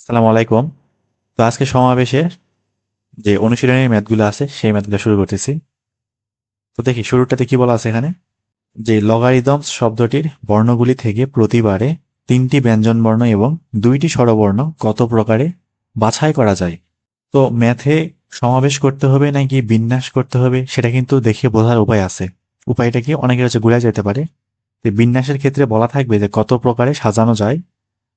আসসালামু আলাইকুম। তো আজকে সমাবেশে যে অনুশীলনের ম্যাথগুলো আছে, সেই ম্যাথগুলো শুরু করতেছি। তো দেখি, শুরুটাতে কি বলা আছে এখানে? যে লগারিদমস শব্দটির বর্ণগুলি থেকে প্রতিবারে তিনটি ব্যঞ্জন বর্ণ এবং দুইটি স্বরবর্ণ কত প্রকারে বাছাই করা যায়? তো ম্যাথে সমাবেশ করতে হবে নাকি বিন্যাস করতে হবে, সেটা কিন্তু দেখে বোঝার উপায় আছে। উপায়টা কি? অনেকের কাছে ঘুরে যেতে পারে। বিন্যাসের ক্ষেত্রে বলা থাকবে যে কত প্রকারে সাজানো যায়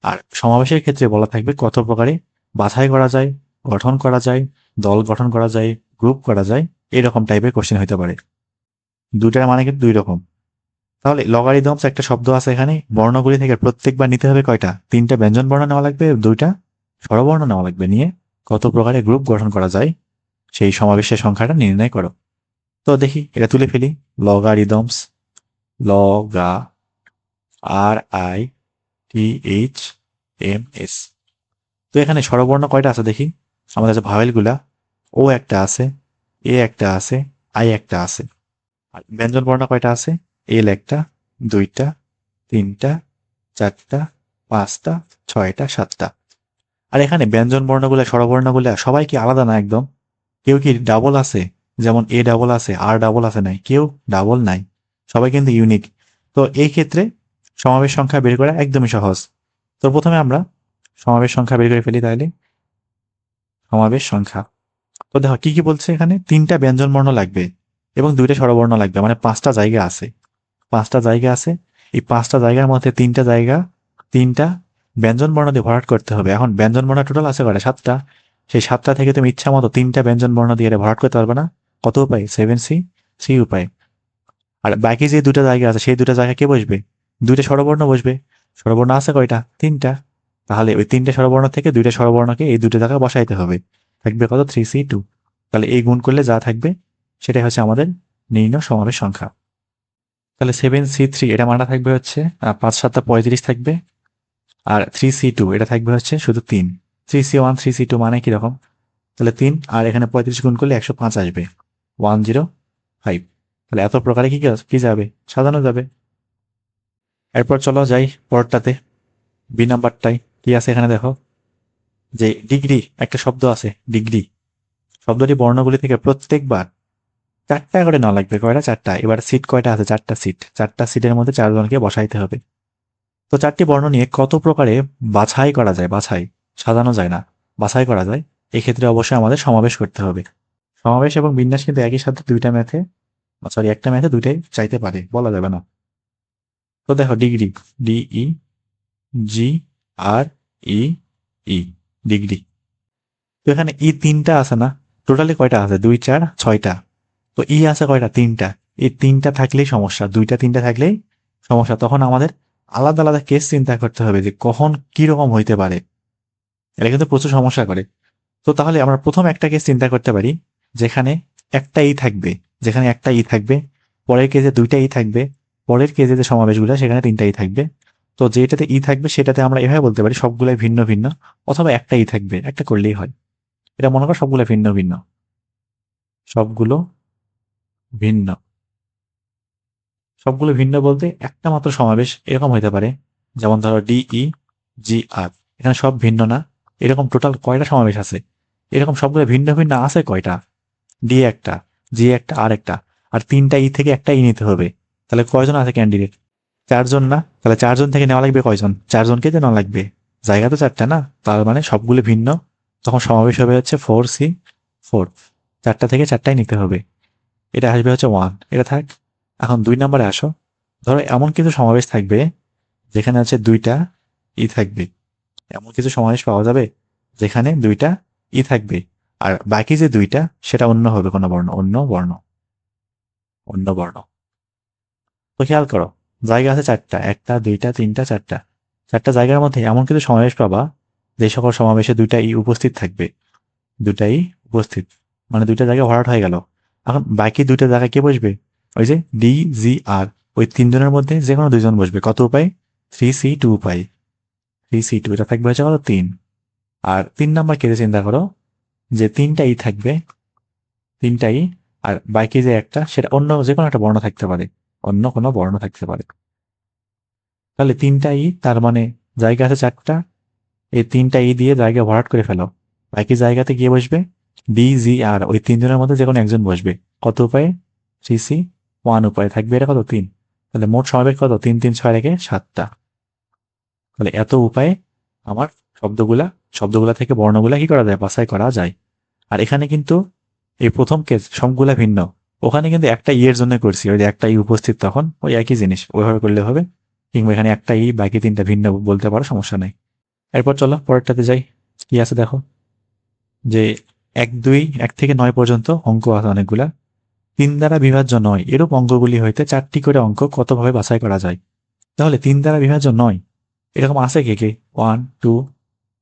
আর সমাবেশের ক্ষেত্রে বলা থাকবে কত প্রকারে বাছাই করা যায়, গঠন করা যায়, দল গঠন করা যায়, গ্রুপ করা যায়, এরকম টাইপের কোশ্চেন হতে পারে। দুটার মানে কিন্তু দুই রকম। তাহলে লগারিদমস একটা শব্দ আছে এখানে, বর্ণগুলি থেকে প্রত্যেকবার নিতে হবে কয়টা? তিনটা ব্যঞ্জন বর্ণ নেওয়া লাগবে, দুইটা স্বরবর্ণ নেওয়া লাগবে। নিয়ে কত প্রকারে গ্রুপ গঠন করা যায়, সেই সমাবেশের সংখ্যাটা নির্ণয় করো। তো দেখি, এটা তুলে ফেলি। লগারিদমস লগা R I T H M S তো এখানে স্বরবর্ণ কয়টা আছে দেখি? আমাদের কাছে ভাওয়েলগুলা ও একটা আছে এ একটা আছে আই একটা আছে। আর ব্যঞ্জন বর্ণ কয়টা আছে? এল একটা, দুইটা, তিনটা, চারটা, পাঁচটা, ছয়টা, সাতটা। আর এখানে ব্যঞ্জন বর্ণগুলা, স্বরবর্ণগুলা সবাই কি আলাদা না একদম? কেউ কি ডাবল আছে? যেমন এ ডাবল আছে আর ডাবল আছে নাই, কেউ ডাবল নাই। সবাই কিন্তু ইউনিক তো এই ক্ষেত্রে সমাবেশ সংখ্যা বের করা একদমই সহজ। তো প্রথমে আমরা সমাবেশ সংখ্যা বের করে ফেলি তাহলে। সমাবেশ সংখ্যা। তো দেখো, কি কি বলছে এখানে? তিনটা ব্যঞ্জন বর্ণ লাগবে এবং দুইটা স্বরবর্ণ লাগবে মানে পাঁচটা জায়গা আছে। পাঁচটা জায়গা আছে। এই পাঁচটা জায়গার মধ্যে তিনটা জায়গা, তিনটা ব্যঞ্জন বর্ণ দিয়ে ভরাট করতে হবে। এখন ব্যঞ্জন বর্ণ টোটাল আছে কটা? সাতটা। সেই সাতটা থেকে তুমি ইচ্ছা মতো তিনটা ব্যঞ্জন বর্ণ দিয়ে ভরাট করতে পারবে না। কত উপায়? সেভেন সি সি উপায়। আর বাকি যে দুটো জায়গা আছে, সেই দুটো জায়গা কে বসবে? দুইটা স্বরবর্ণ বসবে। স্বরবর্ণ আছে কয়টা? তিনটা। তাহলে ওই তিনটা স্বরবর্ণ থেকে দুইটা স্বরবর্ণকে এই দুটো জায়গায় বসাইতে হবে। থাকবে কত? থ্রি সি টু তাহলে এই গুণ করলে যা থাকবে, সেটাই হচ্ছে আমাদের নির্ণয় সমাবেশ সংখ্যা। তাহলে সেভেন সি থ্রি এটা মানটা থাকবে হচ্ছে পাঁচ, সাতটা পঁয়ত্রিশ থাকবে। আর থ্রি সি টু এটা থাকবে হচ্ছে শুধু তিন। Three C one three C two মানে কীরকম তাহলে তিন, আর এখানে পঁয়ত্রিশ গুণ করলে একশো পাঁচ আসবে। ওয়ান জিরো ফাইভ তাহলে এত প্রকারে কি- কি যাবে? সাজানো যাবে। এরপর চলো যাই পরটাতে। বি নাম্বারটাই কি আছে এখানে দেখো? যে ডিগ্রি, একটা শব্দ আছে, ডিগ্রি। শব্দটি বর্ণগুলি থেকে প্রত্যেকবার চারটা করে না লাগবে। কয়টা? চারটা। এবার সিট কয়টা আছে? চারটা সিট চারটা সিটের মধ্যে চারজনকে বসাইতে হবে। তো চারটি বর্ণ নিয়ে কত প্রকারে বাছাই করা যায়? বাছাই। সাজানো যায় না। বাছাই করা যায়। এক্ষেত্রে অবশ্যই আমাদের সমাবেশ করতে হবে। সমাবেশ এবং বিন্যাস কিন্তু একই সাথে দুইটা ম্যাথে সরি একটা ম্যাথে দুইটাই চাইতে পারে। বলা যাবে না। তো দেখো degree, D E G R E E degree. তো এখানে ই তিনটা আছে না? টোটালি কয়টা আছে? দুই, চার, ছয়টা। তো ই আছে কয়টা? তিনটা। এই তিনটা থাকলেই সমস্যা। দুইটা, তিনটা থাকলেই সমস্যা। তখন আমাদের আলাদা আলাদা কেস চিন্তা করতে হবে যে কখন রকম হইতে পারে। এটা কিন্তু প্রচুর সমস্যা করে। তো তাহলে আমরা প্রথম একটা কেস চিন্তা করতে পারি, যেখানে একটা ই থাকবে, যেখানে একটা ই থাকবে, পরের কেজে দুইটা ই থাকবে। পরের কেজে যে সমাবেশগুলো, সেখানে তিনটা ই থাকবে। তো যেটাতে ই থাকবে, সেটাতে আমরা এভাবে বলতে পারি সবগুলাই ভিন্ন ভিন্ন, অথবা একটা ই থাকবে, একটা করলেই হয়। এটা মনে করো সবগুলো ভিন্ন ভিন্ন। সবগুলো ভিন্ন। সবগুলো ভিন্ন বলতে একটা মাত্র সমাবেশ এরকম হইতে পারে, যেমন ধরো ডিই জি, আর। এখানে সব ভিন্ন না, এরকম টোটাল কয়টা সমাবেশ আছে? এরকম সবগুলো ভিন্ন ভিন্ন আছে কয়টা? ডি একটা, জি একটা, আর একটা। আর তিনটা ই থেকে একটা ই নিতে হবে। তাহলে কয়জন আছে ক্যান্ডিডেট চারজন না? তাহলে চারজন থেকে নেওয়া লাগবে কয়জন? চারজনকে তো নেওয়া লাগবে। জায়গা তো চারটা না? তার মানে সবগুলো ভিন্ন। তখন সমাবেশ হবে হচ্ছে ফোর সি ফোর চারটা থেকে চারটাই নিতে হবে। এটা আসবে হচ্ছে ওয়ান এটা থাক। এখন দুই নম্বরে আসো। ধরো এমন কিছু সমাবেশ থাকবে যেখানে হচ্ছে দুইটা ই থাকবে। এমন কিছু সমাবেশ পাওয়া যাবে যেখানে দুইটা ই থাকবে। আর বাকি যে দুইটা, সেটা অন্য হবে কোনো বর্ণ, অন্য বর্ণ। অন্য বর্ণ। তো খেয়াল করো, জায়গা আছে চারটা, একটা, দুইটা, তিনটা, চারটা। চারটা জায়গার মধ্যে এমন কিছু সমাবেশ পাবা, যে সকল সমাবেশে দুইটা ই উপস্থিত থাকবে। দুটাই উপস্থিত। মানে দুইটা জায়গা ভরাট হয়ে গেল। এখন বাকি দুইটা জায়গায় কে বসবে? ওই যে ডি, জি, আর। ওই তিনজনের মধ্যে যে কোনো দুইজন বসবে। কত উপায়? থ্রি সি, টু উপায়। থ্রি সি, টু, এটা থাকবে হচ্ছে তিন। আর তিন নাম্বার কেটে চিন্তা করো, যে তিনটা থাকবে। তিনটাই, আর বাকি যে একটা, সেটা অন্য যে কোনো একটা বর্ণ থাকতে পারে। অন্য কোনো বর্ণ থাকতে পারে। তাহলে তিনটাই তার মানে জায়গা আছে চারটা, এই তিনটা ই দিয়ে জায়গা ভরাট করে ফেলো। বাকি জায়গাতে গিয়ে বসবে বি জি আর ওই তিনজনের মধ্যে যে কোনো একজন বসবে। কত উপায়ে? সি সি ওয়ান উপায়ে। থাকবে এটা কত? তিন। তাহলে মোট সমাবেশ কত? তিন তিন, ছয় রেখে সাতটা। তাহলে এত উপায়ে আমার শব্দগুলা শব্দগুলা থেকে বর্ণগুলা কি করা যায়? বাছাই করা যায়। আর এখানে কিন্তু এই প্রথম কেস সবগুলা ভিন্ন। ওখানে কিন্তু একটা ইয়ের জন্য করছি, ওই যে একটা ই উপস্থিত তখন, ওই একই জিনিস, ওইভাবে করলে হবে, কিংবা এখানে একটা ই, বাকি তিনটা ভিন্ন বলতে পারো, সমস্যা নেই। এরপর চলো, পরেরটাতে যাই, কি আছে দেখো, যে এক দুই, এক থেকে নয় পর্যন্ত অঙ্ক আছে অনেকগুলা। তিন দ্বারা বিভাজ্য নয়, এরূপ অঙ্কগুলি হইতে চারটি করে অঙ্ক কতভাবে বাছাই করা যায়? তাহলে তিন দ্বারা বিভাজ্য নয়, এরকম আছে কে কে? One, two,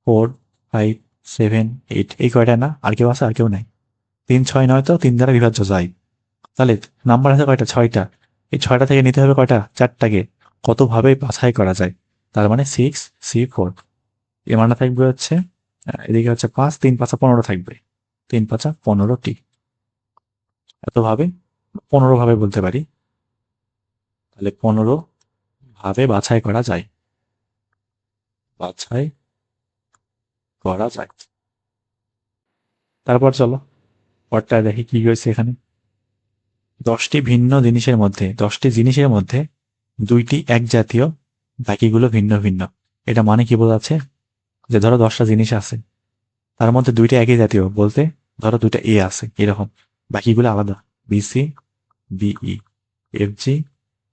four, five, seven, eight, এই কয়টা না? আর কেউ আছে, আর কেউ নাই। তিন, ছয়, নয় তো তিন দ্বারা বিভাজ্য যায়। তাহলে নাম্বার আছে কয়টা? ছয়টা। এই ছয়টা থেকে নিতে হবে কয়টা? চারটাকে। কতভাবে বাছাই করা যায়? তার মানে সিক্স সি ফোর এর মানে থাকবে হচ্ছে এদিকে হচ্ছে পাঁচ, তিন পাঁচা পনেরো থাকবে। তিন পাঁচা পনেরোটি। এতভাবে? পনেরো ভাবে বলতে পারি। তাহলে পনেরো ভাবে বাছাই করা যায়। বাছাই করা যায়। তারপর চলো, পরটা দেখি কি হয়েছে এখানে। দশটি ভিন্ন জিনিসের মধ্যে, দশটি জিনিসের মধ্যে দুইটি এক জাতীয়, বাকিগুলো ভিন্ন ভিন্ন। এটা মানে কি বোঝাচ্ছে? যে ধরো দশটা জিনিস আছে, তার মধ্যে দুইটা একই জাতীয় বলতে ধরো দুইটা এ আছে, এরকম। বাকিগুলো আলাদা। B C B E F G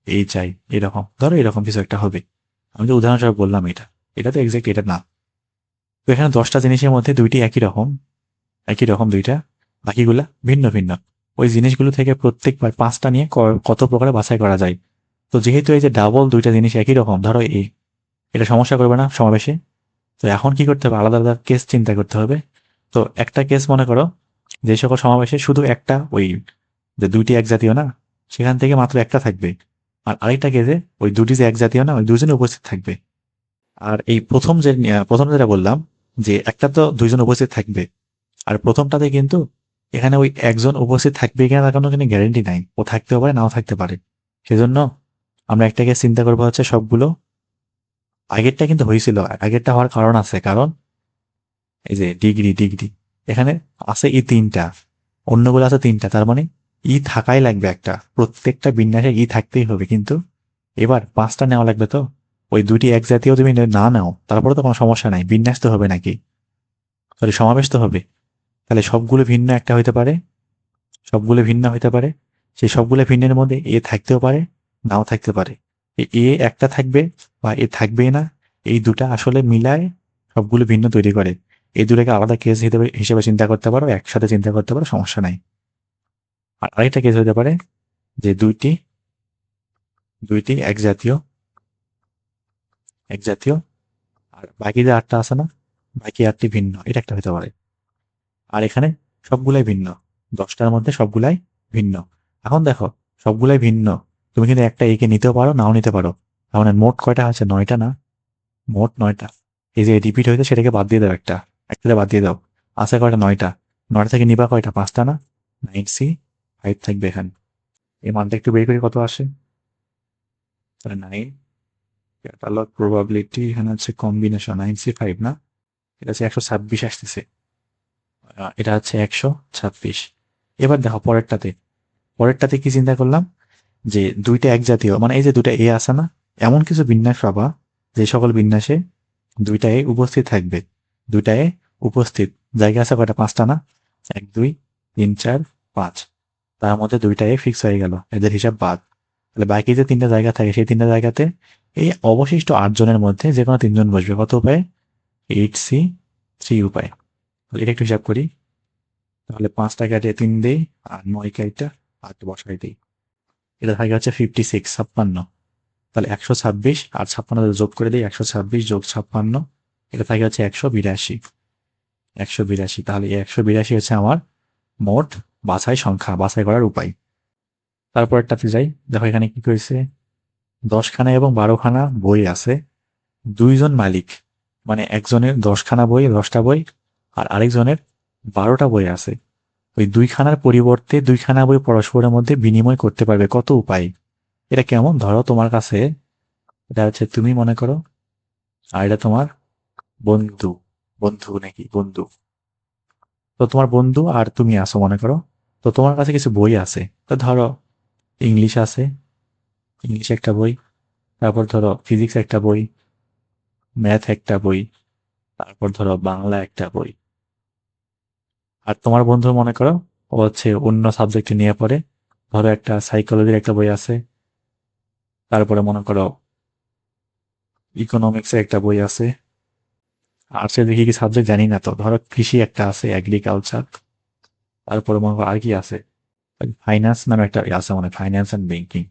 H I এরকম। ধরো এরকম কিছু একটা হবে। আমি তো উদাহরণস্বরূপ বললাম এটা। এটা তো এক্সাক্ট এটা না। তো এখানে দশটা জিনিসের মধ্যে দুইটি একই রকম একই রকম দুইটা, বাকিগুলা ভিন্ন ভিন্ন। ওই জিনিসগুলো থেকে প্রত্যেকবার পাঁচটা নিয়ে কত প্রকারে বাছাই করা যায়। তো যেহেতু এই যে ডাবল দুইটা জিনিস একই রকম, ধরো এই, এটা সমস্যা করবে না সমাবেশে। তো এখন কি করতে হবে? আলাদা আলাদা কেস চিন্তা করতে হবে। তো একটা কেস মনে করো, যে সকল সমাবেশে শুধু একটা, ওই যে দুইটি এক জাতীয় না, সেখান থেকে মাত্র একটা থাকবে। আর আরেকটা কেসে ওই দুটি যে এক জাতীয় না, ওই দুজনে উপস্থিত থাকবে। আর এই প্রথম যে প্রথম যেটা বললাম, যে একটা তো দুইজন উপস্থিত থাকবে। আর প্রথমটাতে কিন্তু এখানে ওই একজন উপস্থিত থাকবে কিনা তার কোনো গ্যারেন্টি নাই। ও থাকতেও পারে, নাও থাকতে পারে। সেজন্য আমরা একটাকে চিন্তা করব হচ্ছে সবগুলো। আগেরটা কিন্তু হয়েছিল, আগেরটা হওয়ার কারণ আছে, কারণ এই যে ডিগ্রি ডিগ্রি। এখানে আছে ই তিনটা, অন্যগুলো আছে তিনটা, তার মানে ই থাকাই লাগবে একটা। প্রত্যেকটা বিন্যাসে ই থাকতেই হবে, কিন্তু এবার পাঁচটা নেওয়া লাগবে তো? ওই দুটি এক জাতীয় তুমি না নাও, তারপরে তো কোনো সমস্যা নাই। বিন্যাস তো হবে নাকি? সরি সমাবেশ তো হবে। তাহলে সবগুলো ভিন্ন একটা হইতে পারে? সবগুলো ভিন্ন হইতে পারে? সেই সবগুলো ভিন্নের মধ্যে এ থাকতেও পারে, নাও থাকতে পারে। এ একটা থাকবে বা এ থাকবে না, এই দুটা আসলে মিলায় সবগুলো ভিন্ন তৈরি করে। এই দুটাকে আলাদা কেস হিসেবে হিসেবে চিন্তা করতে পারো, একসাথে চিন্তা করতে পারো, সমস্যা নাই। আর আরেকটা কেস হতে পারে, যে দুইটি দুইটি এক জাতীয় এক জাতীয়, আর বাকি যে আটটা আছে না, বাকি আটটি ভিন্ন, এটা একটা হতে পারে। আর এখানে সবগুলাই ভিন্ন। দশটার মধ্যে সবগুলাই ভিন্ন। এখন দেখো, সবগুলাই ভিন্ন। তুমি কিন্তু একটা একে নিতেও পারো, নাও নিতে পারো। তার মানে মোট কয়টা আছে? নয়টা না? মোট নয়টা। এই যে রিপিট হয়েছে, সেটাকে বাদ দিয়ে দাও একটা। একটাতে বাদ দিয়ে দাও। আছে কয়টা? নয়টা। নয়টা থেকে নিবা কয়টা? পাঁচটা না? নাইন সি ফাইভ থাকবে এখানে। এই মানটা একটু বের করে কত আসে? তাহলে নাইন ক্যাটালগ প্রবাবিলিটি এখানে হচ্ছে কম্বিনেশন নাইন সি ফাইভ না? এটা হচ্ছে একশো ছাব্বিশ আসতেছে। এটা হচ্ছে একশো ছাব্বিশ। এবার দেখো পরেরটাতে। পরেরটাতে কি চিন্তা করলাম? যে দুইটা এক জাতীয় মানে এই যে দুইটা এ আছে না, এমন কিছু বিন্যাস পাবা, যে সকল বিন্যাসে দুইটা এ উপস্থিত থাকবে। দুইটা এ উপস্থিত। জায়গা আছে কয়টা? পাঁচটা না? এক, দুই, তিন, চার, পাঁচ। তার মধ্যে দুইটা এ ফিক্স হয়ে গেল, এদের হিসাব বাদ। তাহলে বাকি যে তিনটা জায়গা থাকে, সেই তিনটা জায়গাতে এই অবশিষ্ট আটজনের মধ্যে যে কোনো তিনজন বসবে। কত উপায়? এইট সি থ্রি উপায়। এটা একটু হিসাব করি। তাহলে পাঁচটা কাটে তিন দেই, আর নয় কাইটা আট বসাই দিই। এটা থাকে হচ্ছে ফিফটি সিক্স ছাপ্পান্ন। তাহলে একশো ছাব্বিশ আর ছাপ্পান্ন যোগ করে দিই, একশো ছাব্বিশ যোগ ছাপ্পান্ন। এটা থাকে হচ্ছে একশো বিরাশি। একশো বিরাশি। তাহলে এই একশো বিরাশি হচ্ছে আমার মোট বাছাই সংখ্যা, বাছাই করার উপায়। তারপরটাতে যাই। দেখো এখানে কি করেছে দশখানা এবং বারোখানা বই আছে। দুইজন মালিক। মানে একজনের দশখানা বই, দশটা বই আর আরেকজনের বারোটা বই আছে। ওই দুইখানার পরিবর্তে দুইখানা বই পরস্পরের মধ্যে বিনিময় করতে পারবে, কত উপায়? এটা কেমন? ধরো তোমার কাছে, এটা হচ্ছে তুমি মনে করো, আর এটা তোমার বন্ধু বন্ধু নাকি, বন্ধু। তো তোমার বন্ধু আর তুমি আসো মনে করো, তো তোমার কাছে কিছু বই আছে। তো ধরো ইংলিশ আছে, ইংলিশ একটা বই, তারপর ধরো ফিজিক্স একটা বই, ম্যাথ একটা বই, তারপর ধরো বাংলা একটা বই। আর তোমার বন্ধু মনে করো, ও হচ্ছে অন্য সাবজেক্ট নিয়ে পড়ে, ধরো একটা সাইকোলজির একটা বই আছে, তারপরে মনে করো ইকোনমিক্সের একটা বই আছে আর্টসের দেখি কি সাবজেক্ট জানি না তো, ধরো কৃষি একটা আছে এগ্রিকালচার তারপরে মনে করো আর কি আছে ফাইন্যান্স নামে একটা ইয়ে আছে মানে ফাইন্যান্স অ্যান্ড ব্যাংকিং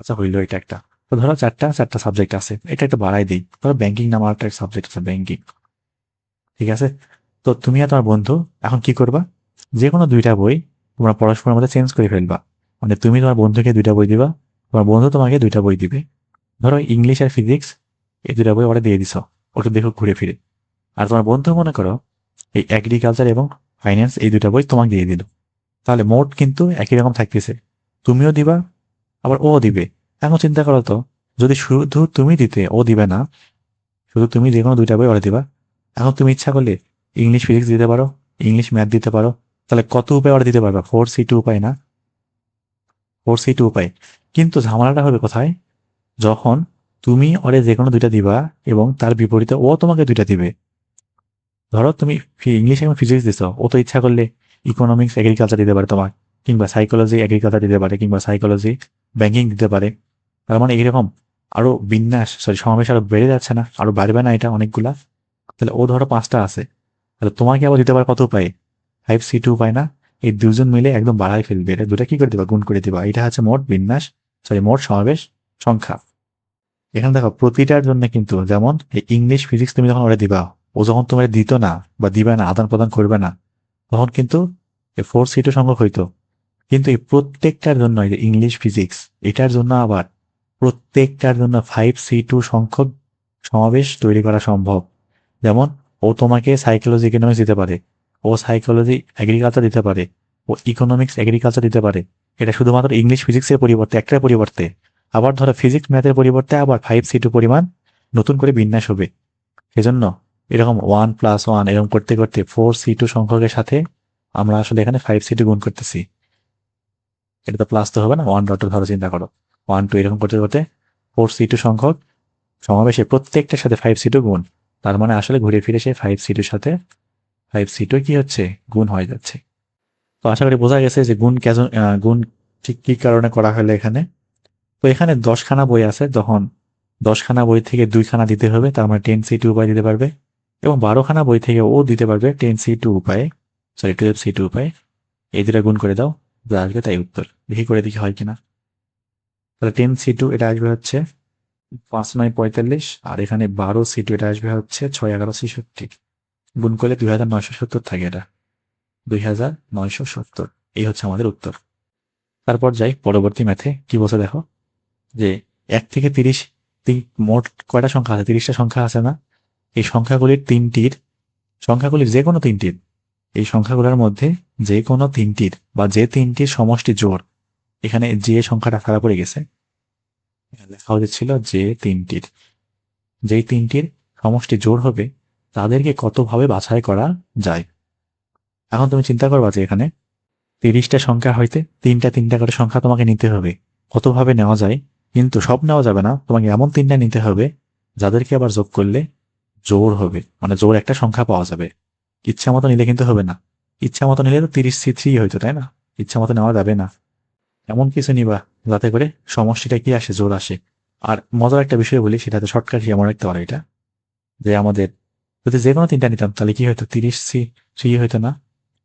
আচ্ছা হইল এটা একটা, তো ধরো চারটা চারটা সাবজেক্ট আছে, এটা একটা বাড়াই দিই, ধরো ব্যাংকিং নামে একটা সাবজেক্ট আছে ব্যাংকিং ঠিক আছে? তো তুমি আর তোমার বন্ধু এখন কি করবা? যে কোনো দুইটা বই তোমরা পরস্পরের মধ্যে চেঞ্জ করে ফেলবা। মানে তুমি তোমার বন্ধুকে দুইটা বই দিবা, তোমার বন্ধু তোমাকে দুইটা বই দিবে। ধরো ইংলিশ আর ফিজিক্স এই দুটা বই ওরা দিয়ে দিছ, ওটা দেখো ঘুরে ফিরে। আর তোমার বন্ধু মনে করো এই এগ্রিকালচার এবং ফাইন্যান্স এই দুটা বই তোমাকে দিয়ে দিল। তাহলে মোট কিন্তু একই রকম থাকতেছে। তুমিও দিবা, আবার ও দিবে। এখন চিন্তা করো তো, যদি শুধু তুমি দিতে, ও দিবে না, শুধু তুমি যে কোনো দুইটা বই ওরা দিবা। এখন তুমি ইচ্ছা করলে ইংলিশ ফিজিক্স দিতে পারো ইংলিশ ম্যাথ দিতে পারো, তাহলে কত উপায় ওরা দিতে পারবে? ফোর সি টু উপায় না? ফোর সি টু উপায়। কিন্তু ঝামেলাটা হবে কোথায়? যখন তুমি ওরে যে কোনো দুইটা দিবা এবং তার বিপরীতে ও তোমাকে দুইটা দিবে। ধরো তুমি ইংলিশ এবং ফিজিক্স দিছ, ও তো ইচ্ছা করলে ইকোনমিক্স এগ্রিকালচার দিতে পারে তোমার, কিংবা সাইকোলজি এগ্রিকালচার দিতে পারে, কিংবা সাইকোলজি ব্যাংকিং দিতে পারে। তার মানে এইরকম আরও বিন্যাস সরি সমাবেশ আরও বেড়ে যাচ্ছে না, আরও বাড়বে না এটা অনেকগুলা। তাহলে ও ধরো পাঁচটা আছে। তাহলে তোমাকে আবার দিতে পারে কত উপায় ফাইভ সি টু উপায় না? এই দুজন মিলে একদম বাড়াই ফেলবে। এটা দুটা কি করে দিবা? গুণ করে দিবা। এটা হচ্ছে মোট বিন্যাস সরি মোট সমাবেশ সংখ্যা। এখানে দেখো, প্রতিটার জন্য কিন্তু যেমন এই ইংলিশ ফিজিক্স তুমি যখন ওরা দিবা, ও যখন তোমার দিত না বা দিবে না, আদান প্রদান করবে না, তখন কিন্তু এই ফোর সি টু সংখ্যক হইতো। কিন্তু এই প্রত্যেকটার জন্য এই যে ইংলিশ ফিজিক্স এটার জন্য আবার প্রত্যেকটার জন্য ফাইভ সি টু সংখ্যক সমাবেশ তৈরি করা সম্ভব। যেমন ও তোমাকে সাইকোলজি ইকোনমিক্স দিতে পারে। ও সাইকোলজি এগ্রিকালচার দিতে পারে। ও ইকোনমিক্স এগ্রিকালচার দিতে পারে। এটা শুধুমাত্র ইংলিশ ফিজিক্সের পরিবর্তে একটার পরিবর্তে। আবার ধরো ফিজিক্স ম্যাথের পরিবর্তে আবার ফাইভ সি টু পরিমাণ নতুন করে বিন্যাস হবে। সেজন্য এরকম ওয়ান প্লাস ওয়ান এরকম করতে করতে ফোর সি টু সংখ্যকের সাথে আমরা আসলে এখানে ফাইভ সি টু গুণ করতেছি। এটা তো প্লাস তো হবে না ওয়ান ডট ধরো চিন্তা করো। ওয়ান টু এরকম করতে করতে ফোর সি টু সংখ্যক সমাবেশে প্রত্যেকটার সাথে ফাইভ সি টু গুণ। তার মানে আসলে ঘুরে ফিরে সে ফাইভ সি টুর সাথে ফাইভ সি টু কি হচ্ছে? গুণ হয়ে যাচ্ছে। তো আশা করি বোঝা গেছে যে গুণ কেজন গুণ ঠিক কি কারণে করা হলো এখানে? তো এখানে দশখানা বই আছে যখন দশখানা বই থেকে দুইখানা দিতে হবে, তার মানে টেন সি টু উপায় দিতে পারবে। এবং বারোখানা বই থেকে ও দিতে পারবে টেন সি টু উপায়ে সরি টুয়েলভ সি টু উপায়ে। এই দুটা গুণ করে দাও, যা আসবে তাই উত্তর। দেখি করে দেখি হয় কিনা। তাহলে টেন সি টু এটা আসবে হচ্ছে পাঁচ নয় পঁয়তাল্লিশ, আর এখানে বারো সি টু এটা আসবে হচ্ছে ছয় এগারো ছেষট্টি। গুণ করলে দুই হাজার নয়শো সত্তর থাকে এটা। দুই হাজার নয়শো সত্তর। এই হচ্ছে আমাদের উত্তর। তারপর যাই পরবর্তী ম্যাথে কি বলছে দেখো? যে এক থেকে তিরিশ মোট কয়টা সংখ্যা আছে? তিরিশটা সংখ্যা আছে না? এই সংখ্যাগুলির তিনটির, সংখ্যাগুলির যে কোনো তিনটির, এই সংখ্যাগুলোর মধ্যে যে কোনো তিনটির বা যে তিনটির সমষ্টি জোর এখানে যে সংখ্যাটা খারাপ পড়ে গেছে লেখা উচিত যে তিনটির। যেই তিনটির সমষ্টি জোড় হবে, তাদেরকে কতভাবে বাছাই করা যায়? এখন তুমি চিন্তা করবা যে এখানে তিরিশটা সংখ্যা হইতে তিনটা তিনটা করে সংখ্যা তোমাকে নিতে হবে। কতভাবে নেওয়া যায়? কিন্তু সব নেওয়া যাবে না, তোমাকে এমন তিনটা নিতে হবে যাদেরকে আবার যোগ করলে জোর হবে মানে জোর একটা সংখ্যা পাওয়া যাবে। ইচ্ছা মতো নিলে কিন্তু হবে না। ইচ্ছা মতো নিলে তো তিরিশ সি থ্রি হইতো, তাই না? ইচ্ছা মতো নেওয়া যাবে না। এমন কিছু নিবা যাতে করে সমষ্টিটা কি আসে, জোর আসে। আর মজার একটা বিষয় বলি, সেটাতে শর্টকাট এমন রাখতে পারো এটা, যে আমাদের যদি যে কোনো তিনটা নিতাম, তাহলে কি হয়তো তিরিশ সি থ্রি হইতো না,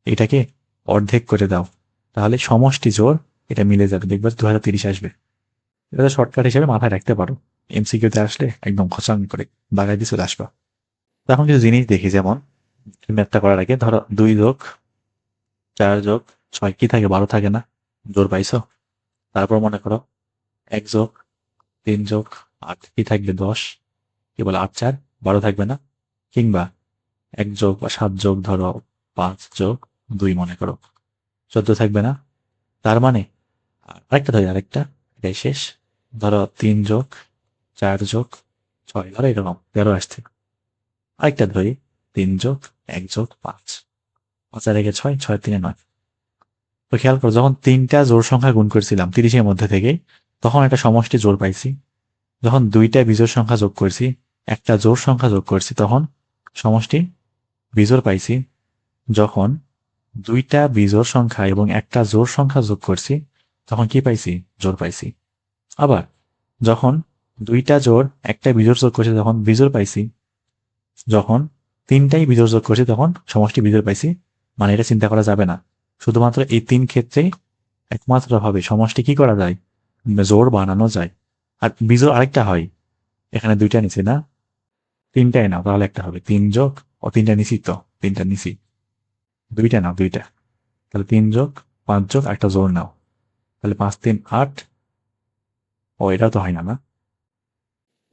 এটাকে অর্ধেক করে দাও। তাহলে সমষ্টি জোর, এটা মিলে যাবে। দেখবে দু হাজার তিরিশ আসবে। এটা শর্টকাট হিসেবে মাথায় রাখতে পারো। এমসিকিউতে আসলে একদম খসাং করে বাগাই দিয়ে চলে আসবা। তো এখন কিছু জিনিস দেখি, যেমন ম্যাথটা করার আগে ধরো দুই যোগ, চার যোগ, ছয়, কি থাকে? বারো থাকে না। জোর পাইছো? তারপর মনে করো এক যোগ, তিন যোগ, আট। কি থাকবে? দশ। কি বলে আট, চার। বারো থাকবে না? কিংবা এক যোগ বা সাত যোগ ধরো পাঁচ যোগ দুই মনে করো। চোদ্দ থাকবে না? তার মানে আরেকটা ধরি, আরেকটা। এটাই শেষ। ধরো তিন যোগ, চার যোগ, ছয়। ধরো এরকম। তেরো আসছে। আরেকটা ধরি, তিন যোগ, এক যোগ, পাঁচ। পাঁচ আর ছয় ছয় তিনে নয়। তো খেয়াল করো, যখন তিনটা জোর সংখ্যা গুণ করেছিলাম, তিরিশের মধ্যে থেকে, তখন একটা সমষ্টি জোর পাইছি। যখন দুইটা বিজোড় সংখ্যা যোগ করছি, একটা জোর সংখ্যা যোগ করছি, তখন সমষ্টি বিজোড় পাইছি। যখন দুইটা বিজোড় সংখ্যা এবং একটা জোর সংখ্যা যোগ করছি, তখন কি পাইছি? জোর পাইছি। আবার যখন দুইটা জোর একটা বিজোড় যোগ করছি, তখন বিজোড় পাইছি। যখন তিনটাই বিজোড় যোগ করছি, তখন সমষ্টি বিজোড় পাইছি। মানে এটা চিন্তা করা যাবে না। শুধুমাত্র এই তিন ক্ষেত্রে একমাত্র ভাবে সমষ্টি কি করা যায়? জোর বানানো যায়। আর বিজোড় আরেকটা হয়। এখানে দুইটা নিচে না? তিনটাই নাও, তাহলে একটা হবে। তিন যোগ, ও তিনটা নিচি তো তিনটা নিচি দুইটা নাও, দুইটা। তাহলে তিন যোগ, পাঁচ যোগ, একটা জোর নাও। তাহলে পাঁচ, তিন, আট। ও, এটাও তো হয় না না?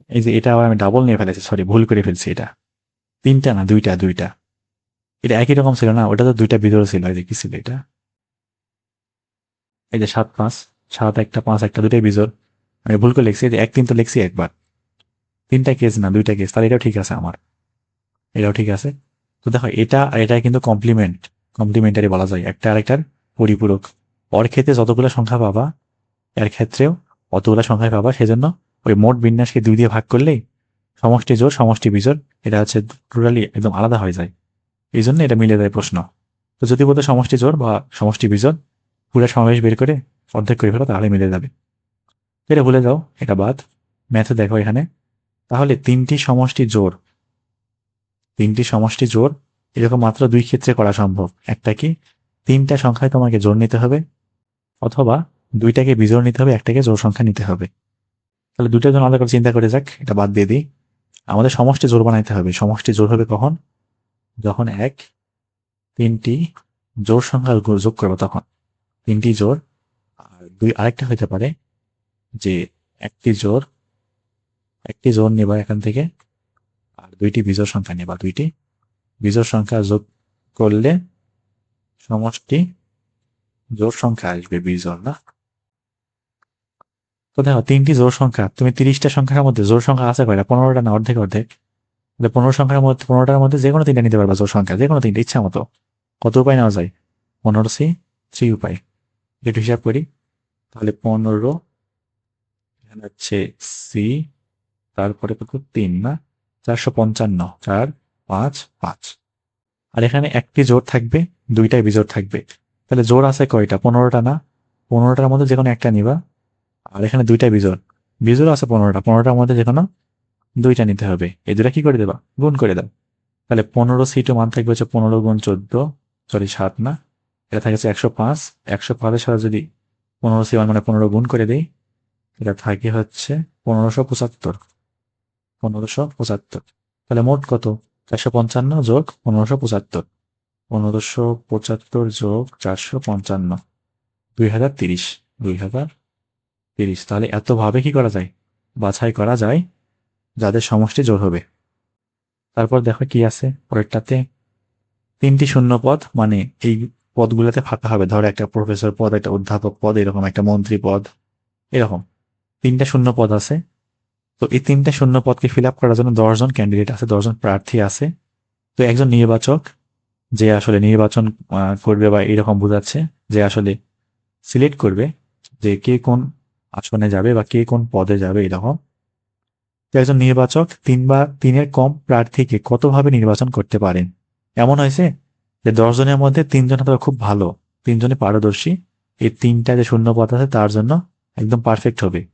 এই যে এটা আবার আমি ডাবল নিয়ে ফেলেছি সরি ভুল করে ফেলছি এটা। তিনটা না, দুইটা দুইটা। এটা একই রকম ছিল না, ওটা তো দুইটা বিজোড় ছিল, এই যে কি ছিল এটা? এই যে সাত পাঁচ, সাত একটা পাঁচ একটা দুটাই বিজোড়। আমি ভুল করে লিখছি যে এক তিন তো লিখছি একবার। তিনটা কেস না, দুইটা কেস তাহলে এটাও ঠিক আছে আমার। এটাও ঠিক আছে। তো দেখো, এটা আর এটা কিন্তু কমপ্লিমেন্ট কমপ্লিমেন্টারি বলা যায়। একটা আরেকটার পরিপূরক। ওর ক্ষেত্রে যতগুলো সংখ্যা পাবা, এর ক্ষেত্রেও অতগুলো সংখ্যায় পাবা, সেজন্য ওই মোট বিন্যাসকে দুই দিয়ে ভাগ করলেই সমষ্টি জোর সমষ্টি বিজোর এটা হচ্ছে টোটালি একদম আলাদা হয়ে যায়। এই জন্য এটা মিলে দেয় প্রশ্ন। তো যদি বলতে সমষ্টি জোর বা সমষ্টি বিজোর পুরো সমাবেশ বের করে অর্ধেক করে ফেলো তাহলে মিলে যাবে। এটা ভুলে যাও, এটা বাদ। ম্যাথে দেখো এখানে। তাহলে তিনটি সমষ্টি জোর তিনটি সমষ্টি জোর এরকম মাত্র দুই ক্ষেত্রে করা সম্ভব। একটা কি? তিনটা সংখ্যায় তোমাকে জোর নিতে হবে, অথবা দুইটাকে বিজোর নিতে হবে, একটাকে জোর সংখ্যা নিতে হবে। তাহলে দুইটার জন্য আলাদা করে চিন্তা করে যাক, এটা বাদ দিয়ে দিই। আমাদের সমষ্টি জোর বানাইতে হবে। সমষ্টি জোর হবে কখন? যখন এক, তিনটি জোর সংখ্যা গো- যোগ করব তখন। তিনটি জোর আর দুই আরেকটা হইতে পারে যে একটি জোর একটি জোর নেবা এখান থেকে, আর দুইটি বিজোড় সংখ্যা নেবা দুইটি। বিজোড় সংখ্যা যোগ করলে সমষ্টি জোর সংখ্যা আসবে বিজোড়, না? তো দেখো, তিনটি জোর সংখ্যা, তুমি তিরিশটা সংখ্যার মধ্যে জোর সংখ্যা আছে কয়টা? পনেরোটা না অর্ধেক অর্ধেক? পনেরো সংখ্যার মধ্যে, পনেরোটার মধ্যে যে কোনো তিনটা নিতে পারবা জোর সংখ্যা, যে কোনো তিনটা, ইচ্ছা মতো। কত উপায় নেওয়া যায়? পনেরো সি, থ্রি উপায়। একটু হিসাব করি। তাহলে পনেরো, এখানে হচ্ছে সি, তারপরে কত? তিন, না? চারশো পঞ্চান্ন, চার, পাঁচ পাঁচ। আর এখানে একটি জোর থাকবে, দুইটাই বিজোর থাকবে। তাহলে জোর আছে কয়টা? পনেরোটা, না? পনেরোটার মধ্যে যে কোনো একটা নিবা। আর এখানে দুইটা বিজোড়। বিজোড় আছে পনেরোটা, পনেরোটার মধ্যে যে কোনো দুইটা নিতে হবে। এই দুটা কি করে দেবা? গুণ করে দাও। তাহলে পনেরো সিটও মান থাকবে হচ্ছে পনেরো গুণ চোদ্দ সরি সাত না? এটা থাকছে একশো পাঁচ। একশো পাঁচের সাথে যদি পনেরো সি মানে পনেরো গুণ করে দিই, এটা থাকে হচ্ছে পনেরোশো পঁচাত্তর। পনেরোশো পঁচাত্তর। তাহলে মোট কত? চারশো পঞ্চান্ন যোগ পনেরোশো পঁচাত্তর। পনেরোশো পঁচাত্তর যোগ চারশো পঞ্চান্ন। দুই হাজার তিরিশ। দুই হাজার তিরিশ। তাহলে এতভাবে কি করা যায়? বাছাই করা যায় যাদের সমষ্টি জোর হবে। তারপর দেখো কি আছে পরেরটাতে। তিনটি শূন্য পদ মানে এই পদগুলোতে ফাঁকা হবে। ধরো একটা প্রফেসর পদ, একটা অধ্যাপক পদ, এরকম একটা মন্ত্রী পদ, এরকম। তিনটা শূন্য পদ আছে। তো এই তিনটা শূন্য পদকে ফিল আপ করার জন্য দশজন ক্যান্ডিডেট আছে, দশজন প্রার্থী আছে। তো একজন নির্বাচক, যে আসলে নির্বাচন করবে বা এরকম বোঝাচ্ছে, যে আসলে সিলেক্ট করবে যে কে কোন আসনে যাবে বা কে কোন পদে যাবে এরকম। একজন নির্বাচক তিন বা তিনের কম প্রার্থীকে কতভাবে নির্বাচন করতে পারেন? এমন হয়েছে যে দশ জনের মধ্যে তিনজন হয়তো খুব ভালো তিনজনে পারদর্শী। এই তিনটা যে শূন্য পদ আছে, তার জন্য একদম পারফেক্ট হবে।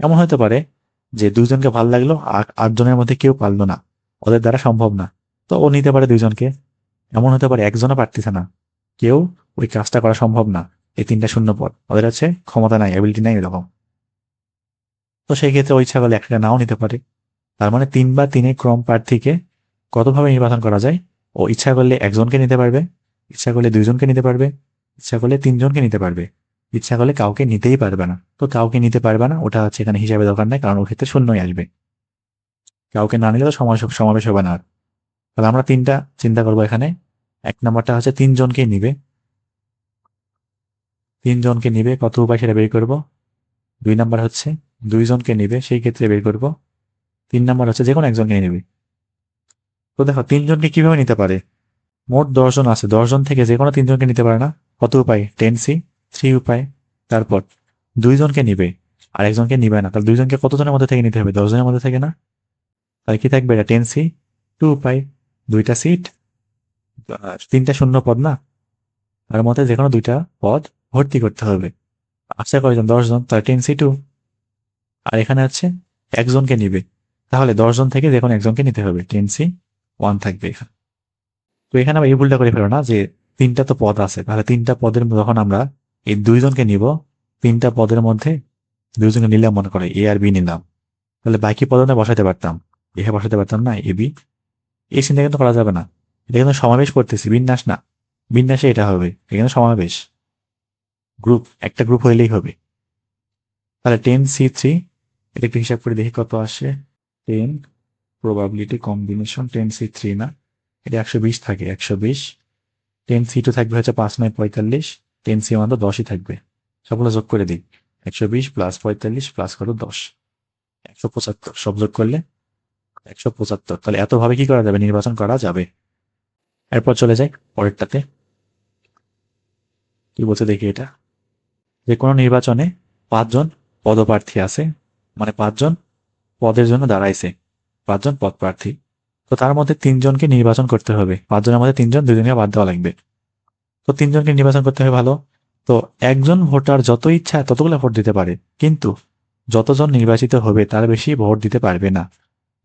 এমন হতে পারে যে দুইজনকে ভালো লাগল, আর আটজনের মধ্যে কেউ পারল না। ওদের দ্বারা সম্ভব না। তো ও নিতে পারে দুইজনকে এমন হতে পারে একজনও পারতেছে না। কেউ ওই কাজটা করা সম্ভব না। এই তিনটা শূন্য পদ ওদের আছে ক্ষমতা নাই অ্যাবিলিটি নাই এরকম। তো সেই ক্ষেত্রে ওই করলে একটা নাও নিতে পারে। তার মানে তিন বা তিনের ক্রম প্রার্থীকে কতভাবে নির্বাচন করা যায়? ও ইচ্ছা করলে একজনকে নিতে পারবে, ইচ্ছা করলে দুইজনকে নিতে পারবে, ইচ্ছা করলে তিনজনকে নিতে পারবে। ইচ্ছা করলে কাউকে নিতেই পারবে না। তো কাউকে নিতে পারবে না, ওটা হচ্ছে এখানে হিসাবে দরকার নাই, কারণ ওর ক্ষেত্রে শূন্যই আসবে। কাউকে না নিলে তো সমাবেশ সমাবেশ হবে না আর। তাহলে আমরা তিনটা চিন্তা করব এখানে। এক নাম্বারটা হচ্ছে তিনজনকেই নিবে। তিনজনকে নিবে, কত উপায় সেটা বের করব। দুই নাম্বার হচ্ছে দুইজনকে নিবে, সেই ক্ষেত্রে বের করব। তিন নাম্বার হচ্ছে যে কোনো একজনকে নিবি। তো দেখো, তিনজনকে কীভাবে নিতে পারে? মোট দশজন আছে। দশজন থেকে যে কোনো তিনজনকে নিতে পারে না। কত উপায়? টেন সি, থ্রি উপায়, তারপর দুইজনকে নিবে, আর একজনকে নিবে না। তাহলে দুইজনকে কতজনের মধ্যে থেকে নিতে হবে? দশজনের মধ্যে থেকে না? তাহলে কি থাকবে? এটা টেন সি, টু উপায়, দুইটা সিট তিনটা শূন্য পদ না? তার মধ্যে যে কোনো দুইটা পদ ভর্তি করতে হবে। আশা কয়জন দশজন, তাহলে টেন সি, টু আর এখানে আছে, একজনকে নিবে। তাহলে দশজন থেকে যে কোনো একজনকে নিতে হবে। টেন সি ওয়ান থাকবে এখানে। তো এখানে আবার এই ভুলটা করে ফেলো না যে তিনটা তো পদ আছে। তাহলে তিনটা পদের যখন আমরা এই দুইজনকে নিব, তিনটা পদের মধ্যে দুইজনকে নিলাম মনে করে এ আর বি নিলাম। তাহলে বাকি পদটা বসাতে পারতাম। এ বসাতে পারতাম না এ বি এই চিন্তা কিন্তু করা যাবে না। এটা কিন্তু সমাবেশ করতেছি, বিন্যাস না। বিন্যাসে এটা হবে। এখানে সমাবেশ। গ্রুপ একটা গ্রুপ হইলেই হবে। তাহলে টেন সি থ্রি এটা একটু হিসাব করে দেখি কত আসে। Ten probability combination ten C three না? এটা একশো বিশ থাকে, একশো বিশ। টেন সি টু থাকবে হচ্ছে পাঁচ নয় পঁয়তাল্লিশ। টেন সি তো দশই থাকবে। সবগুলো যোগ করে দিই। একশো বিশ প্লাস পঁয়তাল্লিশ প্লাস করো দশ। একশো পঁচাত্তর। সব যোগ করলে একশো পঁচাত্তর। তাহলে এতভাবে কি করা যাবে? নির্বাচন করা যাবে। এরপর চলে যাই পরেরটাতে। কি বলছে দেখি এটা? যে কোনো নির্বাচনে পাঁচজন পদপ্রার্থী আছে। মানে পাঁচজন পদের জন্য দাঁড়াইছে, পাঁচজন পদ প্রার্থী। তো তার মধ্যে তিনজনকে নির্বাচন করতে হবে। পাঁচজনের মধ্যে তিনজন দুজনকে বাদ দেওয়া লাগবে। তো তিনজনকে নির্বাচন করতে হবে ভালো। তো একজন ভোটার যত ইচ্ছা ততগুলো ভোট দিতে পারে, কিন্তু যতজন নির্বাচিত হবে তার বেশি ভোট দিতে পারবে না।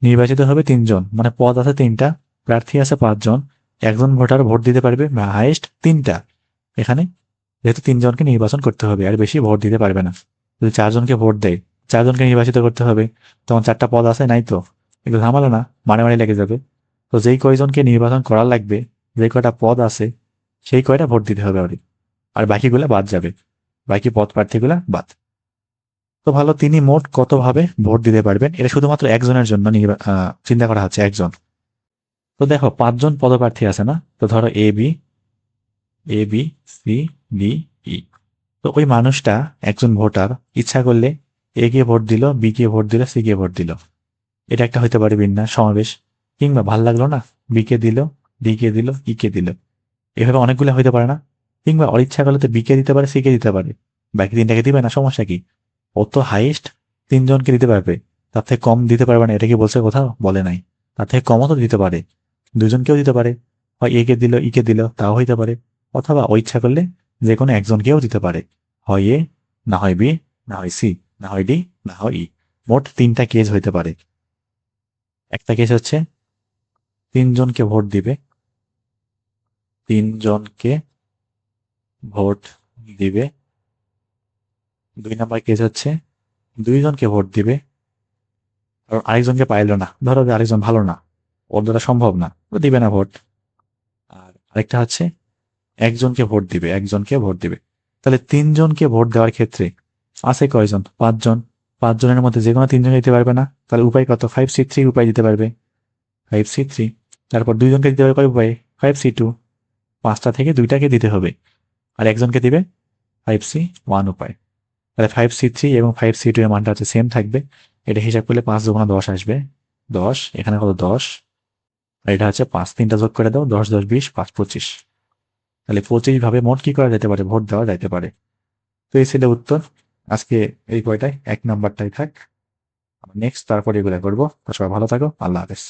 নির্বাচিত হবে তিনজন মানে পদ আছে তিনটা, প্রার্থী আছে পাঁচজন, একজন ভোটার ভোট দিতে পারবে হাইয়েস্ট তিনটা। এখানে যেহেতু তিনজনকে নির্বাচন করতে হবে, আর বেশি ভোট দিতে পারবে না। যদি চারজনকে ভোট দেয় চারজনকে নির্বাচিত করতে হবে। তখন চারটা পদ আছে, নাই তো? এগুলো ঝামেলা না? মানে লেগে যাবে। তো যেই কয়জনকে নির্বাচন করার লাগবে, যে কয়টা পদ আছে, সেই কয়টা ভোট দিতে হবে আর আর বাকিগুলা বাদ যাবে। বাকি পদ প্রার্থীগুলা বাদ। তো ভালো, তিনি মোট কতভাবে ভোট দিতে পারবেন? এটা শুধুমাত্র একজনের জন্য চিন্তা করা হচ্ছে, একজন। তো দেখো, পাঁচজন পদপ্রার্থী আছে না? তো ধরো A B A B C D E তো ওই মানুষটা একজন ভোটার, ইচ্ছা করলে এ কে ভোট দিল বি কে ভোট দিল সি কে ভোট দিল। এটা একটা হইতে পারে বিন্যাস, সমাবেশ। কিংবা ভালো লাগল না? বি কে দিল ডি কে দিল ই কে দিল। এভাবে অনেকগুলো হইতে পারে না। কিংবা ইচ্ছা করলে তো বি কে দিতে পারে সি কে দিতে পারে। বাকি তিনটাকে দিবে না? সমস্যা কি? ও তো হাইয়েস্ট তিনজনকে দিতে পারবে? তার থেকে কম দিতে পারবে না? এটা কি বলছে কোথাও? বলে নাই। তার থেকে কমও তো দিতে পারে। দুজনকেও দিতে পারে। হয় এ কে দিল ই কে দিল, তাও হইতে পারে। অথবা ও ইচ্ছা করলে যে কোনো একজনকেও দিতে পারে। হয় এ না হয় বি না হয় সি না হয় ডি, না হয় ই। মোট তিনটা কেস হইতে পারে। একটা কেস হচ্ছে, তিনজনকে ভোট দিবে। তিনজনকে ভোট দিবে। দুই নাম্বার কেস হচ্ছে, দুইজনকে ভোট দিবে। কারণ আরেকজনকে পাইলো না। ধরো যে আরেকজন ভালো না। ওর দ্বারা সম্ভব না। দিবে না ভোট। আর আরেকটা হচ্ছে, একজনকে ভোট দিবে, একজনকে ভোট দিবে। তাহলে তিনজনকে ভোট দেওয়ার ক্ষেত্রে আছে কয়জন? পাঁচজন। পাঁচজনের মধ্যে যে কোনো তিনজন দিতে পারবে না, তাহলে উপায় কত? ফাইভ সি থ্রি উপায় দিতে পারবে। ফাইভ সি থ্রি তারপর দুইজনকে দিতে পারবে কয় উপায়? ফাইভ সি টু পাঁচটা থেকে দুইটাকে দিতে হবে। আর একজনকে দিবে ফাইভ সি ওয়ান উপায়। তাহলে ফাইভ সি থ্রি এবং ফাইভ সি টু এর মানটা হচ্ছে সেম থাকবে। এটা হিসাব করলে পাঁচ দুগুণা দশ আসবে। দশ, এখানে কত? দশ। আর এটা হচ্ছে পাঁচ। তিনটা যোগ করে দাও, দশ দশ, বিশ, পাঁচ, পঁচিশ। তাহলে পঁচিশ ভাবে মোট কি করা যেতে পারে? ভোট দেওয়া যেতে পারে। তো এই ছিল উত্তর। আজকে এই কয়টাই এক নাম্বারটাই থাক। নেক্সট তারপর এগুলো করব। সবাই ভালো থাকো। আল্লাহ হাফেজ।